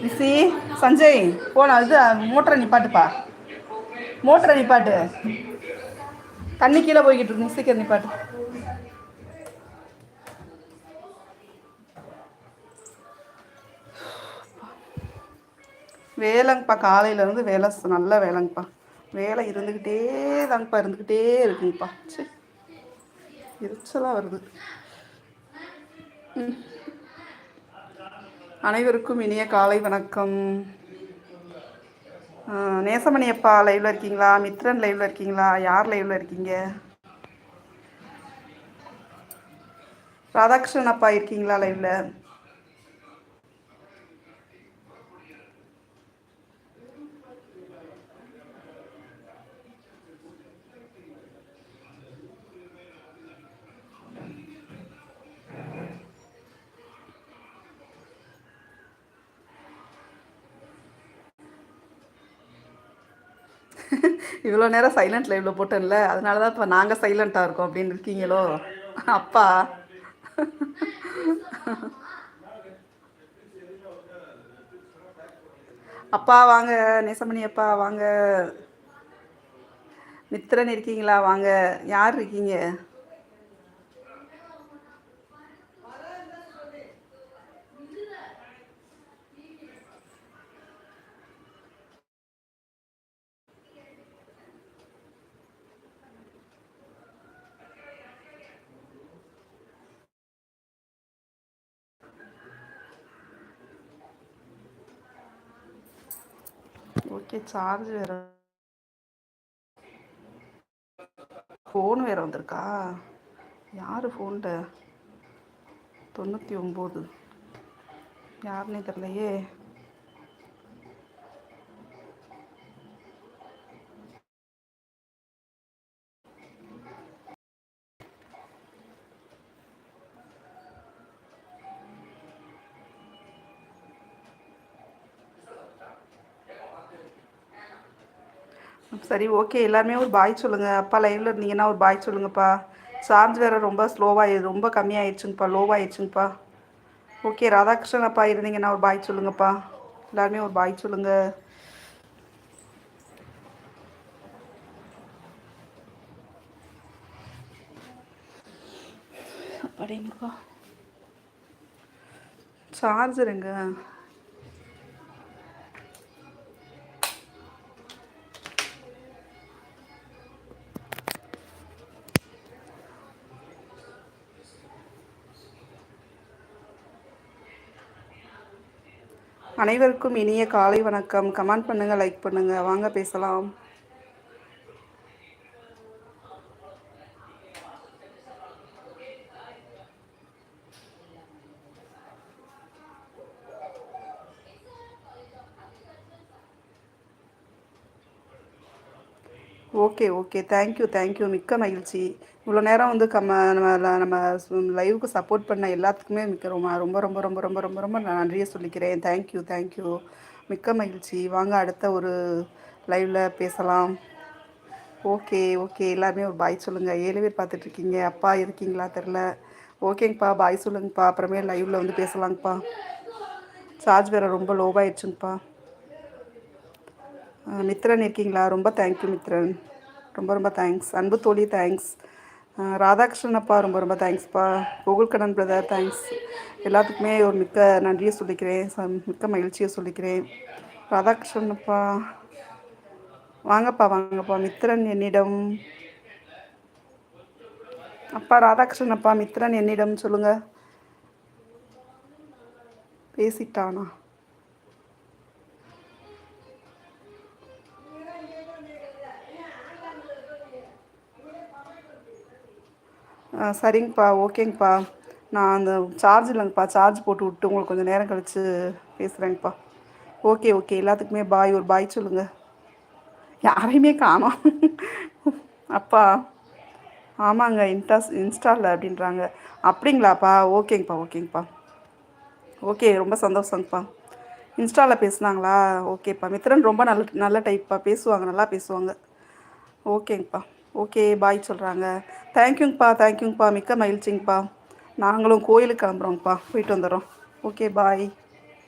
ரிஷி சஞ்சய் போன இது மோட்டரை நிப்பாட்டுப்பா மோட்டரை நிப்பாட்டு தண்ணி கீழே போய்கிட்டு இருக்கு. சீக்கிரம் நிப்பாட்டு வேலைங்கப்பா காலையிலேருந்து வேலை நல்ல வேலைங்கப்பா. வேலை இருந்துக்கிட்டே தாங்கப்பா இருந்துக்கிட்டே இருக்குங்கப்பா. சரி எரிச்சலாக வருது. ம். அனைவருக்கும் இனிய காலை வணக்கம். நேசமணி அப்பா லைவில் இருக்கீங்களா? மித்ரன் லைவில் இருக்கீங்களா? யார் லைவில் இருக்கீங்க? ராதாகிருஷ்ணன் அப்பா இருக்கீங்களா லைவில் இவ்வளோ நேரம் சைலண்ட் லைவில் போட்டேன்ல அதனால தான் இப்போ நாங்கள் சைலண்ட்டாக இருக்கோம் அப்படின்னு இருக்கீங்களோ? அப்பா. அப்பா வாங்க நேசமணி அப்பா வாங்க. மித்திரன் இருக்கீங்களா? வாங்க. யார் இருக்கீங்க? ஓகே சார்ஜ் வேறு. ஃபோன் வேறு வந்திருக்கா? யார் ஃபோனில் தொண்ணூற்றி ஒம்பது. யாருன்னே தெரிலையே சரி ஓகே எல்லாருமே ஒரு பாய் சொல்லுங்கள் அப்பா லைவில் இருந்தீங்கன்னா ஒரு பாய் சொல்லுங்கப்பா. சார்ஜ் வேறு ரொம்ப ஸ்லோவாக ரொம்ப கம்மியாயிடுச்சுங்கப்பா லோவாகிடுச்சுங்கப்பா ஓகே ராதாகிருஷ்ணன் அப்பா இருந்தீங்கன்னா ஒரு பாய் சொல்லுங்கப்பா. எல்லாருமே ஒரு பாய் சொல்லுங்கள் அப்படிங்கப்பா. சார்ஜர் அனைவருக்கும் இனிய காலை வணக்கம். கமெண்ட் பண்ணுங்கள் லைக் பண்ணுங்கள் வாங்க பேசலாம். Okay okay. தேங்க்யூ தேங்க்யூ மிக்க மகிழ்ச்சி. இவ்வளோ நேரம் வந்து கம்ம நம்ம நம்ம லைவுக்கு சப்போர்ட் பண்ண எல்லாத்துக்குமே மிக்க ரொம்ப ரொம்ப ரொம்ப ரொம்ப ரொம்ப ரொம்ப ரொம்ப நன்றியை சொல்லிக்கிறேன். தேங்க்யூ தேங்க்யூ மிக்க மகிழ்ச்சி. வாங்க அடுத்த ஒரு லைவில் பேசலாம். Okay okay. எல்லாருமே ஒரு பாய் சொல்லுங்கள் ஏழு பேர் பார்த்துட்ருக்கீங்க. அப்பா இருக்கீங்களா தெரில. ஓகேங்கப்பா. பாய் சொல்லுங்கப்பா. அப்புறமே லைவில் வந்து பேசலாங்கப்பா. சார்ஜ் வேறு ரொம்ப லோவாகிடுச்சுங்கப்பா மித்ரன் இருக்கீங்களா? ரொம்ப தேங்க்யூ மித்ரன். ரொம்ப ரொம்ப தேங்க்ஸ் அன்பு தோழி தேங்க்ஸ் ராதாகிருஷ்ணன் அப்பா ரொம்ப ரொம்ப தேங்க்ஸ்ப்பா கோகுல்கண்ணன் பிரதர் தேங்க்ஸ் எல்லாத்துக்குமே ஒரு மிக்க நன்றியை சொல்லிக்கிறேன். மிக்க மகிழ்ச்சியை சொல்லிக்கிறேன். ராதாகிருஷ்ணன் அப்பா. வாங்கப்பா வாங்கப்பா. மித்ரன் என்னிடம். அப்பா ராதாகிருஷ்ணன் அப்பா மித்ரன் என்னிடம் சொல்லுங்கள் பேசிட்டானா? சரிங்கப்பா ஓகேங்கப்பா. நான் அந்த சார்ஜ் இல்லைங்கப்பா சார்ஜ் போட்டு விட்டு உங்களுக்கு கொஞ்சம் நேரம் கழித்து பேசுகிறேங்கப்பா ஓகே ஓகே எல்லாத்துக்குமே பாய் ஒரு பாய் சொல்லுங்கள் யாரையுமே காணோம். அப்பா ஆமாங்க இன்டாஸ் இன்ஸ்டாலில் அப்படின்றாங்க. அப்படிங்களாப்பா? ஓகேங்கப்பா ஓகேங்கப்பா. ஓகே ரொம்ப சந்தோஷங்கப்பா. இன்ஸ்டாவில் பேசுனாங்களா? ஓகேப்பா. மித்திரன் ரொம்ப நல்ல நல்ல டைப்பா பேசுவாங்க நல்லா பேசுவாங்க. ஓகேங்கப்பா. ஓகே பாய் சொல்கிறாங்க தேங்க்யூங்கப்பா தேங்க்யூங்கப்பா மிக்க மகிழ்ச்சிங்கப்பா. நாங்களும் கோயிலுக்கு கிளம்புறோங்கப்பா போயிட்டு வந்துடுறோம். Okay bye